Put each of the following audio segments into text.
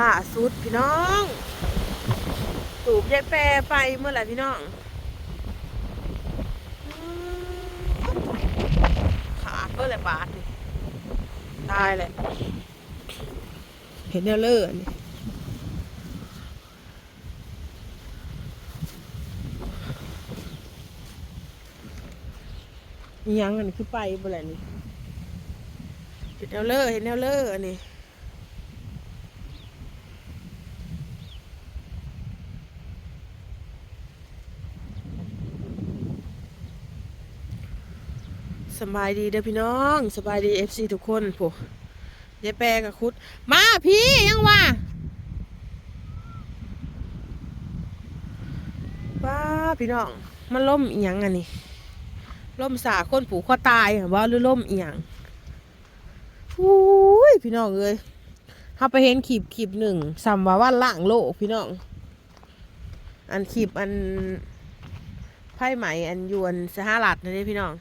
ล่าสุดพี่น้องตูบยายแปรไปเมื่อไหร่พี่น้องอืมขาดก็เลยบาดนี่ตายเลยเห็นแนวเลอร์นี่อิหยังอันนี้คือไปบ่แหละนี่เห็นแนวเลอร์เห็นแนวเลอร์อันนี้ บายดีเด้อพี่น้องสบายดีเอฟซีทุกคนผู้ยายแปรกับคุด มาพี่ยังว่าว้าพี่น้อง มันล่มอีหยังอันนี้ล่มสาคนผูกคอตายหรอว่าหรือล่มอีหยังอุ้ยพี่น้องเอ้ยเขาไปเห็นขีบขีบหนึ่งสัมว่าว่าล่างโลกพี่น้อง อันขีบอันไพ่ไหมอันยวนสหรัฐนะเด้พี่น้อง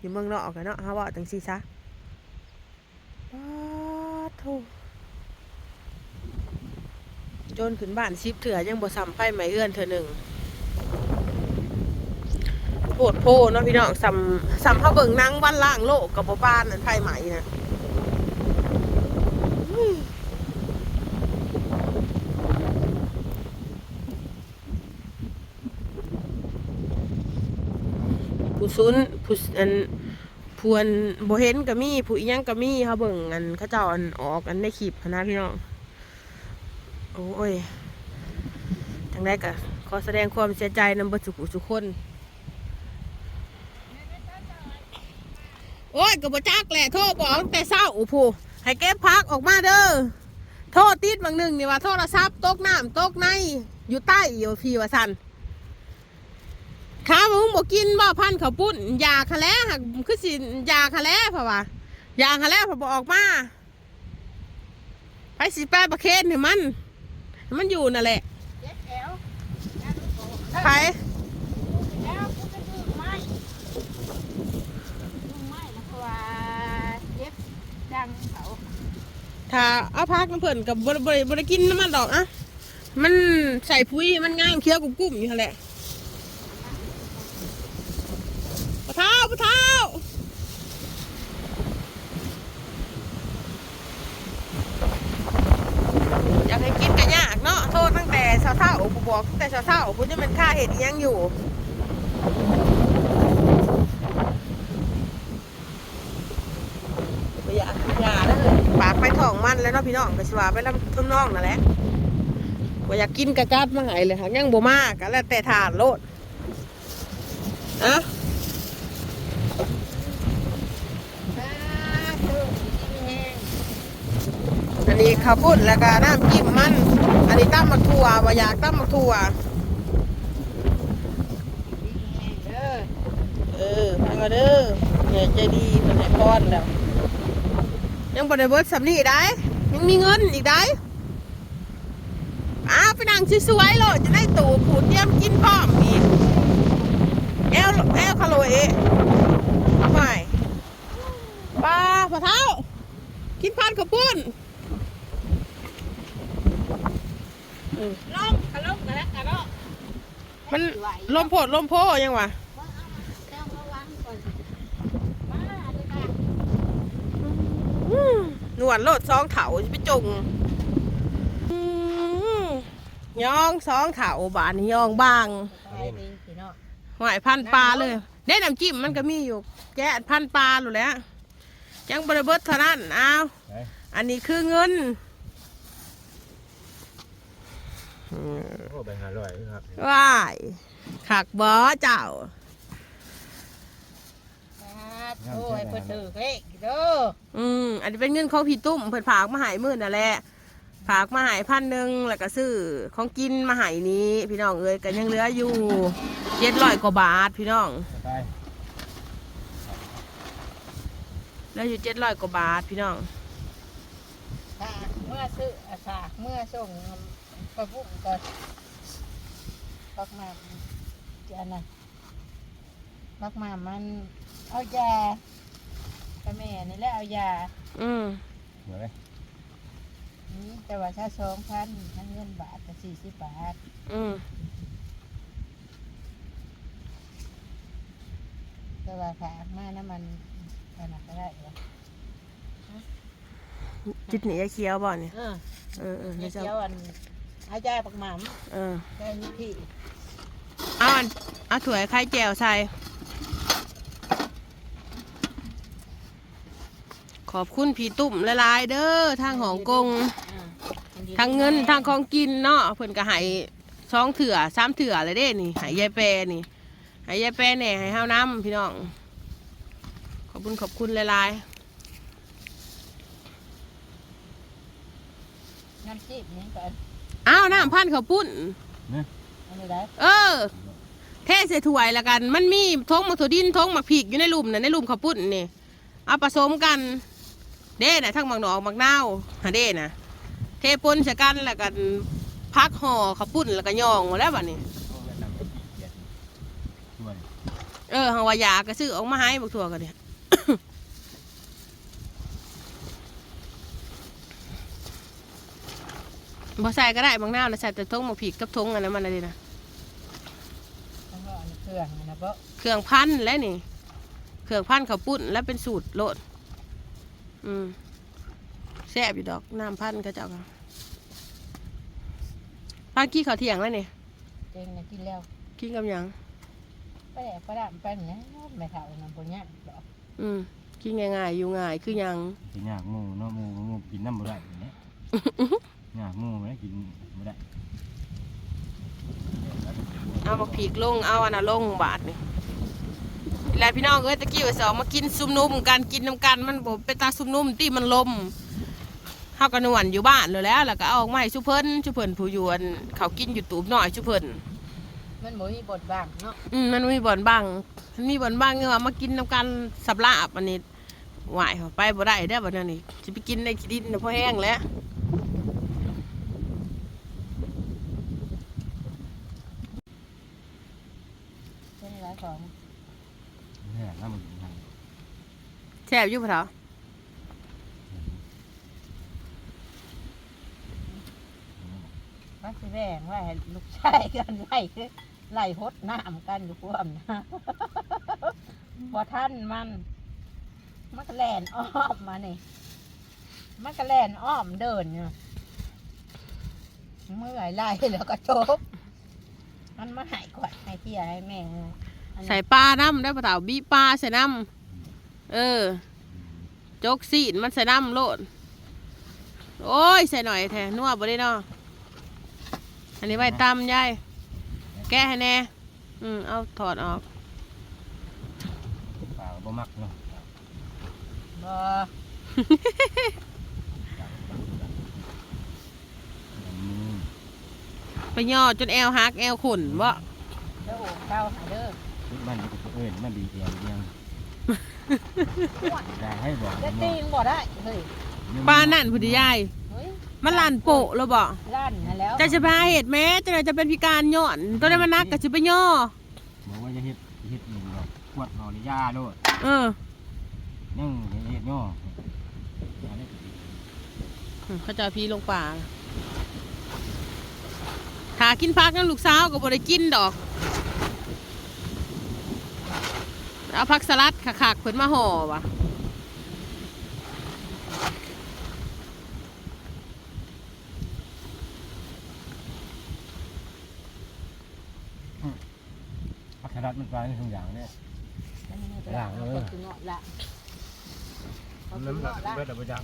อยู่เมืองนอกกันเนาะฮาว่าจังซีซะว้าโถจนขึ้นบ้านชิปเถื่อยังบ่ซ้ำไฟไหมเอื้อนเถอหนึ่งโพดโพเนาะพี่น้องซ้ำซ้ำเขาเบิ่งนั่งวันล่างโลกกับบ่บ้านนั่นไฟไหมนะผู้ซุน ผู้อันผู้อันบ่เห็นก็มีผู้อีหยังก็มีเขาเบิ่งอันเขาเจ้าอันออกอันในคลิปหั้นะพี่น้องโอ้ยจังได้ก็ขอแสดงความเสียใจนำเบิดสุขุสุคน โอ้ยก็บ่จักแหละโทรบอกแต่เช้าอู้ผู้ให้เก็บพักออกมาเด้อโทษติดบางหนึ่งนี่ว่าโทรศัพท์ตกน้ำตกในอยู่ใต้อยู่พีว่าสัน ข้ามึงบอกกินบ่พันเขาวปุ้นยาคะแลหักคือสิยาคะแลเพราะว่ายาคะแลเพอบอกออกมาไปสิแปะประเคนให้มัน มันอยู่นั่นแหละไปถ้าะว่าเจ็บดังเขาถ้าเอาพักน้ำเพิ่นกับบริบริบริกินน้ำมันดอกอะมันใส่พุ้ยมันง่ายเคี้ยวกรุบๆอยู่นั่นแหละปะเท้าปะเท้าอยากให้กินกันยากเนาะโทษตั้งแต่เช้าๆผม บอกแต่เช้าคุณจะเป็นค่าเห็ดยังอยู่ไปอยากอยาแล้วเลยปากไปท้องมันแล้วเนาะพี่น้องกระชว่าไปลำทุ่งน้องนั่นแหละว่าอยากกินกระกัดมาไงเลยค่ะยังบ่มากก็แล้วแต่ทานโลดอะ ตาเธอกินแห้ง อันนี้ข้าวปุ้นแล้วก็น้ำจิ้มมัน อันนี้ตั้มมักถั่วว่าอยากตั้มมักถั่วเอเออพังเอาเด้อเนี่ยใจดีเป็นไหนพอนแล้ว ยังบ่ได้เบิดสำนีได้ ยังมีเงินอีกได้อ้าวไปนั่งสวยๆโลดจะได้ตู่ผูดเตรียมกินพร้อมอีกแอลแอลคาโลเอไม่ปลาปลาเท้า กินพันกับปุ้น อืมลงกะลงกะแล้วกะลงมันลมโพดลมโพยังวะว่าเอามาต้องระวังก่อนมาเลยค่ะอืมหนวดโลดสองเถาจะไปจงอืมย่องสองเถาบานนี่ย่องบางไปดีพี่น้องหอยพันปลาเลยเด้น้ำจิ้มมันก็มีอยู่ แกะพันปลาหลุดแหล้วยังบริเบิดเท่านั้นอ้าวไหนอันนี้คือเงินอืม โอ้ไปหาร้อยครับว้ายขักบอเจ้าโอ้ยเพิ่นถือเลขเด้ออืมอันนี้เป็นเงินของพี่ตุ้มเพิ่นฝากมาใหายมื่นนั่นแหละฝากมาใหายพันหนึ่งแล้วก็ซื้อของกินมาใหายนี้ พี่น้องเอ้ยก็ยังเหลืออยู่เจ็ดร้อยกว่าบาทพี่น้องไปเหลืออยู่เจ็ดร้อยกว่าบาทพี่น้องถ้าเมื่อซื้ออาสาเมื่อส่ง กระบุ้งก็ปักมาจะอันนั้นปักมามันเอายาไปแม่นี่แหละเอายาอืมเหมือนไหมอืมแต่ว่าถ้าสองพันทั้งเงินบาทก็สี่สิบบาทอืมแต่ว่าฝากมาน้ำมันอันนั้นก็ได้เหรอจิตหนียาเคี้ยวบ่เนี่ยเออเออเออเดี๋เขียวจะเจ้าอัน อาจารย์ปักหมามเออได้นิพี่เอาอันเอาถั่วไข่แจ่วใส่ ขอบคุณพี่ตุ่มละลายๆเด้อทางหองกง อ่าทางเงินทางของกินเนาะเพิ่นก็ให้สองเถื่อสามเถื่อเลยเด้นี่ให้ยายแปรนี่ให้ยายแปรแหน่ให้เฮาน้ำพี่น้อง ขอบคุณขอบคุณหลายน้ำจิ้มนี่ก็ๆ อ้าวน้ำพันข้าวปุ้นอันนี้ได้เออ เทใส่ถ้วยแล้วกัน มันมีทงมักถั่วดินทงมักพริกอยู่ในหลุมน่ะในหลุมข้าวปุ้นนี่ เอาผสมกัน เด้น่ะทั้งมักหนอกมักนาวหาเด้น่ะ เทปนใส่กันแล้วกันพักห่อข้าวปุ้นแล้วก็ย่องหมดแล้วบัดนี้ ช่วยเออหังวายากระซื้อออกมาให้บักถั่วกันเนี่ย บ่ใส่ก็ได้บางหน้านะใส่แต่ทงมาผีกกับทงอันนั้นมันอะไรนะแล้วก็อันนี้เครื่องอันนะเพราะเครื่องพันแล้วนี่ เครื่องพันข้าวปุ้นแล้วเป็นสูตรโลด อืมแซ่บอยู่ดอกน้ำพันก็เจ้าค่ะปากี้เขาวเที่ยงแล้วนี่เจงนะกินแล้วกินกับหยัง ไปแดกไปดามไปเนี่ยไม่เท่าน้ำปุญญะดอกอืมกินง่ายๆอยู่ง่ายคือหยัง กินยากหมูเนาะหมูหมูกินน้ำบ่ได้อย่างเนี้ย ยากหมูไม่ได้กินบ่ได้เอามาผีกลงเอาอันน่ะลงบาทนี่แล้วพี่น้องเอ้ยตะกี้ว่าสองมากินซุมนุ่มกันกินน้ำกันมันบ่เป็นตาซุมนุ่มที่มันลมเฮาก็นวนอยู่บ้านเลยแหล้วแล้วก็เอาออกมาให้ชุเพิ่นชุเพิ่นผู้อยวนเขากินอยู่ตูบหน่อยชุเพิ่นมันบ่มีบทบางเนาะอืมมันมีบ่อนบังมันมีบ่อนบังเงี้ยว่ามากินน้ำกันสับลาบอันนี้หวายเขาไปบ่ได้ได้อบ่นั่นนี่จะไปกินในขี้ดินน่ะพอแห้งแล้ว เป็นหลายของ เนี่ยน้ำมันแซ่บอยู่ปะเถามันสิแบ่งไว่าให้ลูกชายกันไล่ไล่หดน้ำกันอยู่พวมนะบ่ท่านมัน มันก็แล่นอ้อมมานี่มันก็แล่นอ้อมเดินเนี่ยเมื่อยไล่แล้วก็จบมันมาหายกวดให้ที่ให้แม่ ใส่ปลาน้ำได้อปะเถาบีปลาใส่น้ำเออ จกซีนมันใส่น้ำโลด โอ้ย ใส่หน่อยแท้นัวบ่ได้เนาะอันนี้ไว้ตำยายแก้ให้แน่ อืมเอาถอดออกปลาบ่มักเนาะบ่มือไปย่อจนแอวหักแอวขุ่นบ่เด้อโอ่งเก้าหาเด้อ บ้านนี้ก็เอิ้นมาบีเอียงยังได้ให้บอกจะตีงบ่ได้เฮ้ยปลานั่นพุทธิยายเฮ้ยมันลานโปะแล้วบ่ลั่นนะแล้วจะจะพาเหตุแม้จะจะเป็นพิการย้อนตัวนั้นมันนักก็จะไปย่อบอกว่าจะเฮ็ดเฮ็ดเองดอกขวดนอนยาโลดเออยังเฮ็ดย่อเขาจะเอาพีลงป่าถ้ากินพักนั่นลูกสาวก็บ่ได้กินดอก เอาผักสลัดขักๆเพิ่นมาห่อวะพัฒนามันปลาทุกอย่างเนี่ยมันนี่ก็ล่างเลย ก็คือเงาะละเอาคือน้ำหนักเงาะละเบิดบ่จัง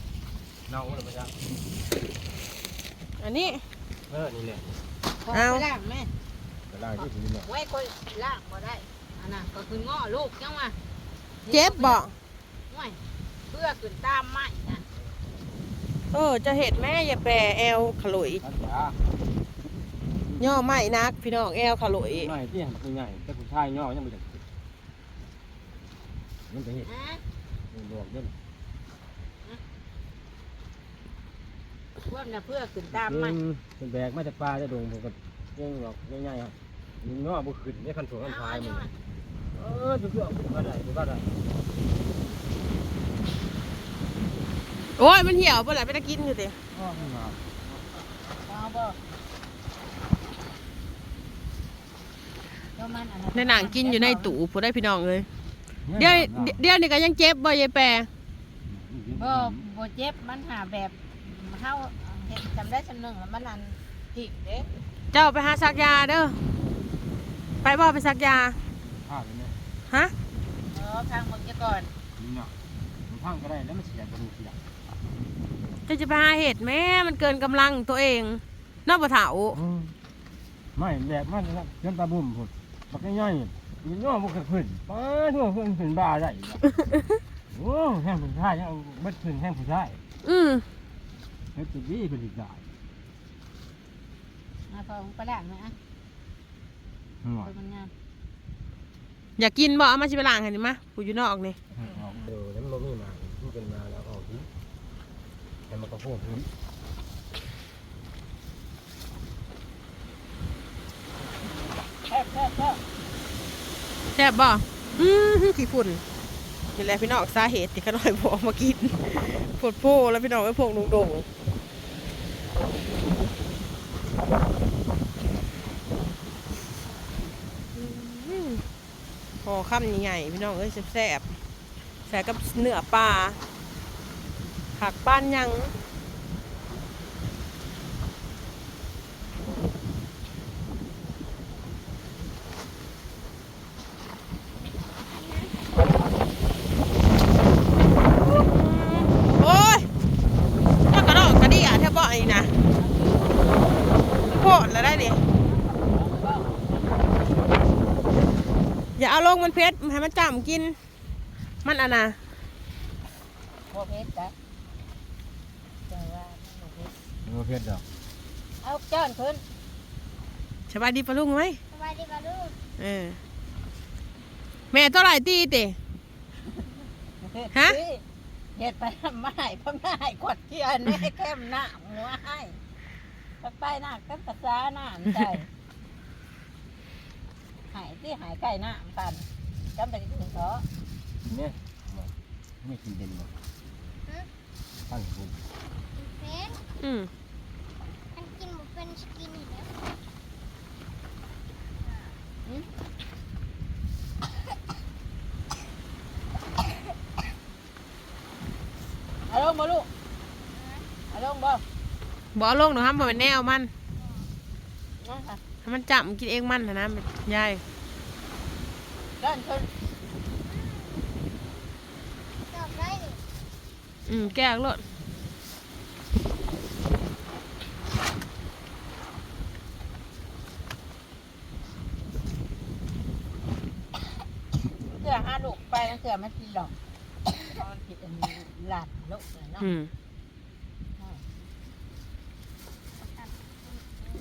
เน่าบ่จังอันนี้เออนี่แหละพอเอาไปล่างแม่ กระลางที่ถึงนี่ไว้คนล่างบ่ได้ อันน่ะก็คือเงาะลูกยังว่าเจ็บบ่ไว้เพื่อขึ้นตามไม้นะเออจะเห็ดแม่อย่าแปรแอลขลุยอันปลาย่อไม่นัก พี่น้องแอลขลุยง่ายที่มันคือง่ายแต่ผู้ชายย่อยังไม่ได้มันไปเฮ็ดฮะมันบอกเด้อพวกน่ะเพื่อขึ้นตามเอไม้งเป็นแบกมาจากปลาจะดงผมก็ยังบอกง่ายๆครับมันย่อบ่ขึ้นได้คันถั่วคันพายมัน เโอ้ยมันเหี่ยวเมื่อไหร่ไปตะกินอยู่ดิอ๋เอะในหนังกินอยู่ในตู้ผู้ได้พี่น้องเลย เดี๋ยวเดี๋ยวนี่ก็ยังเจ็บบ่ยายแปรบ่บ่เจ็บมันหาแบบเข้าเห็นจำได้ชั่ำหนึ่งมันอันผิดเด้เจ้าไปหาสักยาเด้อไปบ่ไปสักยา ภาเป็น ฮะเออทางมึงจะก่อนนี่เนาะมันพังก็ได้แล้วมันเสียกระดูกเสียเจะจะไปหาเห็ดแม่มันเกินกำลังตัวเองนอกบ่เถาไม่แบบมันนะจนตาบุ่มพุ่นบักง่ายๆมันย่อบุกขึ้นป้าทั่วขึ้นขึ้นบ้าได้โอ้แห้งผู้ชายยังบัดขึ้นแห้งผู้ชายอืมเฮ็ดตัวดีเป็นอีกได้มาพอมึงไปล้างไหมอะหัวเป็นมันงาม อยากกินบ่เอามาชิไปล้างให้นี่มาผู้อยู่นอกนี่ออกเดี๋ยวแล้วมันบ่มีมามันเป็นมาแล้วออกทีแต่มันก็โผล่พื้นแซ่บแซ่บแซ่บแซ่บบ่อืมขี้ฝุ่นนี่แหละพี่น้องสาเหตุที่ขาน้อยบอกมากินปวดโพแล้วพี่น้องไอ้พวกดงๆอืม พอค่ำใหญ่พี่น้องเอ้ยแซ่บๆใส่กับเนื้อปลาผักป้านยัง โอ้ยถ้ากระดอกกระเดี่ยแทบบ่อยนะโคตรแล้วได้ดิอย่าเอาลง มันเพชรให้มันจำกิน มันอะนะบ่เผ็ดจ้ะจังว่าบ่เผ็ดมันบ่เผ็ดดอกเอาจ้อนขึ้นสบายดีปะลุงไหมสบายดีป่ะลูกเออแม่เท่าไหร่ตีติฮะเฮ็ดไปทำไมพ่อหน้าให้กดเกียร์นี่แก้มหน้าหัวให้ไปไปหน้ากันภาษาหน้าใจหายที่หายใกล้หน้าปัน จำแต่กินเถอะเนี่ยไม่กินเด่นหรอกตั้งบุญเป็นอืมมันกินหมูเป็นสกินอยู่แล้วเอาลงบ่ลูกเอาลงบ่บเอกลงหนูห้ามบ่เป็นแนวมันนะคะให้มันจำกินเองมันนะนะยาย ด้านชนตอบได้นี่อืมแก้วรถเสือห้าลูกไปแล้วเสือมันกินหรอกเพราะมันผิดอันนี้หลัดลูกเลยเนาะอืม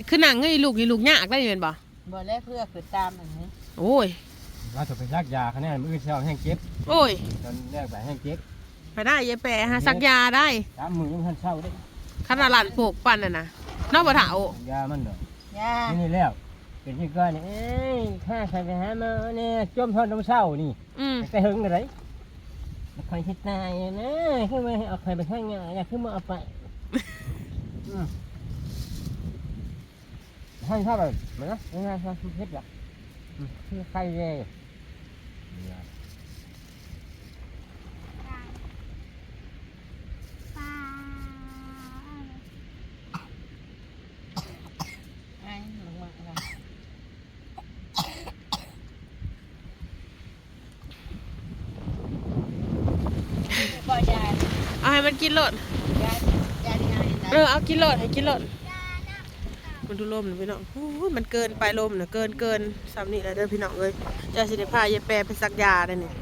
คือหนังเงยลูกนี่ลูกยากได้ยินบ่บ่เลยเพื่อคือตามอันนี้โอ้ย เราจะไปยักยาคะแนนมือเช้าแห้งเก็บโอ้ยตอนแรกไปแห้งเก็บไปได้ยายแปรฮะซักยาได้สามมือยังทันเช้าได้ขนาดหลานโปกปั่นน่ะนะนอกบ่เถายามันเด้อยานี่นี่แล้วเป็นที่ก้อนนี่เอ้ยข้าใครไปหามาเนี่ยจมทอดน้ำเช้านี่อืมไปหึงอะไรคอยทิดนายนะขึ้นมาเอาใครไปข้างงานอยากขึ้นมาเอาไปอืมให้ชอบแบบเหมือนนะไม่น่าชอบเพชรหรอกอืมคือใครเลย เนี่ยปลาไอ้ลงมาอะไรบ่ยาเอาให้มันกินรถยายาดีไงเออเอากินรถให้กินรถ มันดูลมนะพี่น้องมันเกินไปลมนะเกินเกินซ้ำนี่แหละเด้อพี่น้องเอ้ยจะสิเด้พายายแปรไปซักยาได้เนี่ย